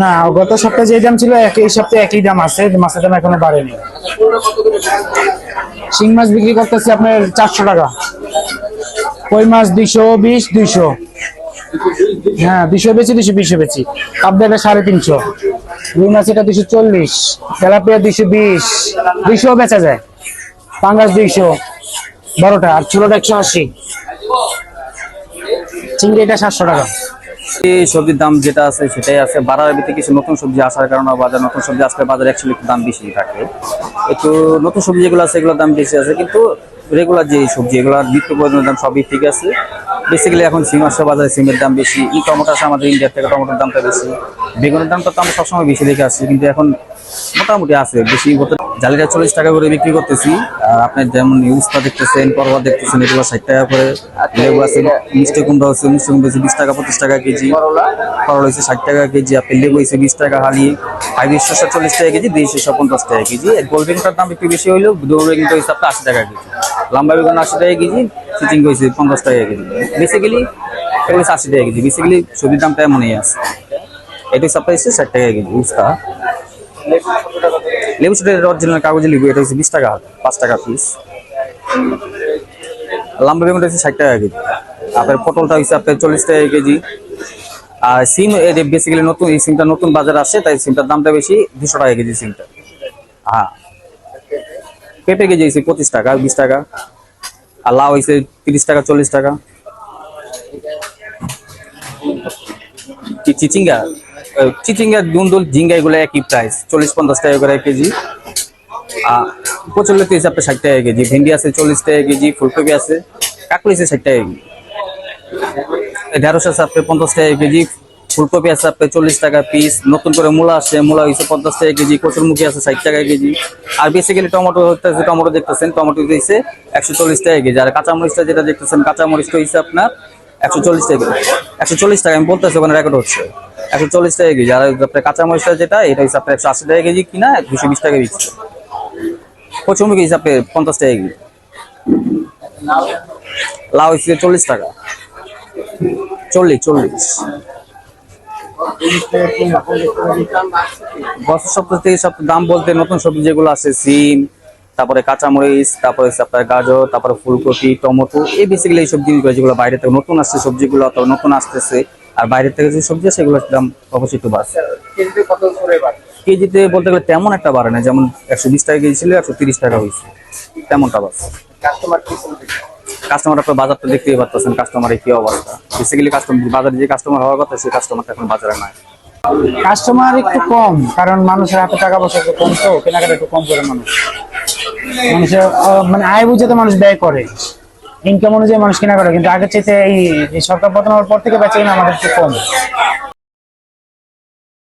না, গত সপ্তাহে যে দাম ছিল এই সপ্তাহে একই দাম আছে, মাছের দাম এখনও বাড়েনি। শিং মাছ বিক্রি করতেছি আপনার চারশো টাকা। কই মাছ দুইশো বিশ, দুইশো। হ্যাঁ দুইশো বেচি, দুইশো বিশে বেচি। পাবদাটা সাড়ে তিনশো। রুই মাছ এটা দুইশো চল্লিশ। তেলাপিয়া দুইশো বিশ। দুইশো বেচা যায়। পাঙ্গাস দুইশো। বারোটা আর ছোটটা একশো আশি। চিংড়ি এটা সাতশো টাকা। এই সবজির দাম যেটা আছে সেটাই আছে। বাড়ার ভিতরে কিছু নতুন সবজি আসার কারণে বাজার নতুন সবজি আসলে বাজারে অ্যাকচুয়ালি দাম বেশি থাকে। একটু নতুন সবজি যেগুলো আছে, এগুলোর দাম বেশি আছে। কিন্তু রেগুলার যে সবজি, এগুলোর নিত্য প্রয়োজনের দাম সবই ঠিক আছে। বেসিক্যালি এখন সিম আসছে বাজারে সিমের দাম বেশি ই টমেটো আসে আমাদের ইন্ডিয়ার থেকে টমেটোর দামটা বেশি। বেগুনের দামটা তো আমরা সবসময় বেশি দেখে আসছি কিন্তু এখন মোটামুটি আছে বেশি বলতে জালিটা চল্লিশ টাকা করে বিক্রি করতেছি আর আপনি যেমন ইউজটা দেখতেছেন করবা দেখতেছেন এগুলো ষাট টাকা করে। লেবু আছে মিষ্টি কুমড়া আছে মিষ্টি কুমড়া হচ্ছে বিশ টাকা পঁচিশ টাকা কেজি। করলা হচ্ছে ষাট টাকা কেজি আপেল লেবু হয়েছে বিশ টাকা হালি। হাইব্রিড শসা চল্লিশ টাকা কেজি দুইশো পঞ্চাশ টাকা কেজি। গোল বেগুনটার দাম একটু বেশি হইলেও দৌড় বেগুনটা হচ্ছে আপনার আশি টাকা কেজি। লম্বা বেগুন আশি টাকা কেজি চিচিং হয়েছে পঞ্চাশ টাকা কেজি। বেসিক্যালি এগুলো হচ্ছে আশি টাকা কেজি। বেসিক্যালি সবজির দামটা এমনই আছে। এটা হচ্ছে আপনার ষাট টাকা কেজি উস্তা লেবু শুটের অরিজিনাল কাগজে লেবু, এটা হচ্ছে বিশ টাকা, পাঁচ টাকা পিস লম্বা বেগুনটা হচ্ছে ষাট টাকা কেজি। আপনার পটলটা হচ্ছে আপনার চল্লিশ টাকা কেজি। আর সিম এটা বেসিক্যালি নতুন, এই সিমটা নতুন বাজারে আসে, তাই সিমটার দামটা বেশি, দুশো টাকা কেজি সিমটা। হ্যাঁ। পেঁপে কেজি হয়েছে পঁচিশ টাকা, বিশ টাকা। আর লাউ হয়েছে তিরিশ টাকা, চল্লিশ টাকা। চিচিঙ্গা চিচিঙ্গা দুন্দুল ঝিঙ্গা, এগুলো একই প্রাইস চল্লিশ, পঞ্চাশ টাকা করে কেজি। আর কচুরলতি হিসাবে ষাট টাকা কেজি, ভেন্ডি আছে চল্লিশ টাকা কেজি, ফুলকপি আছে, কাকুলি আছে ষাট টাকা কেজি। ঢেঁড়স আছে পঞ্চাশ টাকা কেজি ফুলকপি আছে আপনার চল্লিশ টাকা পিস নতুন করে মূলা আছে, মূলা হয়েছে পঞ্চাশ টাকা কেজি, কচুরমুখী আছে ষাট টাকা কেজি। আর বেসিক্যালি টমেটো হচ্ছে টমেটো দেখতেছেন, টমেটো দিয়েছে একশো চল্লিশ টাকা কেজি। আর কাঁচামরিচটা যেটা দেখতেছেন, কাঁচামরিচটা হচ্ছে আপনার একশো চল্লিশ টাকা একশো চল্লিশ টাকা, আমি বলতেছি ওখানে রেকর্ড হচ্ছে। একশো চল্লিশ টাকা কেজি। আর আপনার কাঁচামরিচটা যেটা, এটা হচ্ছে আপনার একশো আশি টাকা কেজি কিনা, দুশো বিশ টাকা বিক্রি কচুরমুখী হিসাবে পঞ্চাশ টাকা কেজি। লাউ হচ্ছে চল্লিশ টাকা। চল্লিশ চল্লিশ। গত সপ্তাহ থেকে সপ্তাহ দাম বলতে নতুন সবজি যেগুলো আছে সিম তারপরে কাঁচামরিচ তারপরে আপনার গাজর তারপরে ফুলকপি টমেটো এই বেসিক্যালি এই সবজিগুলো যেগুলো বাইরে থেকে নতুন আসছে সবজিগুলো অথবা নতুন আসতেছে আর বাইরে থেকে যে সবজি আছে সেগুলোর দাম অবশ্যই একটু বাড়ছে। কেজিতে বলতে গেলে তেমন একটা বাড়ে না যেমন একশো বিশ টাকা কেজি ছিল একশো তিরিশ টাকা হয়েছে তেমনটা বাড়ছে। কাস্টমার আপনার বাজারটা দেখতেই পারতেছেন কাস্টমারের কি অবস্থা। বেসিক্যালি কাস্টমার বাজারে যে কাস্টমার হওয়ার কথা, সেই কাস্টমারটা এখন বাজারে নাই। কাস্টমার একটু কম, কারণ মানুষের হাতে টাকা পয়সা একটু কম তো, কেনাকাটা একটু কম করে মানুষ। মানুষের মানে আয় বুঝে তো মানুষ ব্যয় করে। ইনকাম অনুযায়ী মানুষ কেনা করে, কিন্তু আগের চাইতে এই সরকার পতন হওয়ার পর থেকে বেচে কিনা আমাদের একটু কম।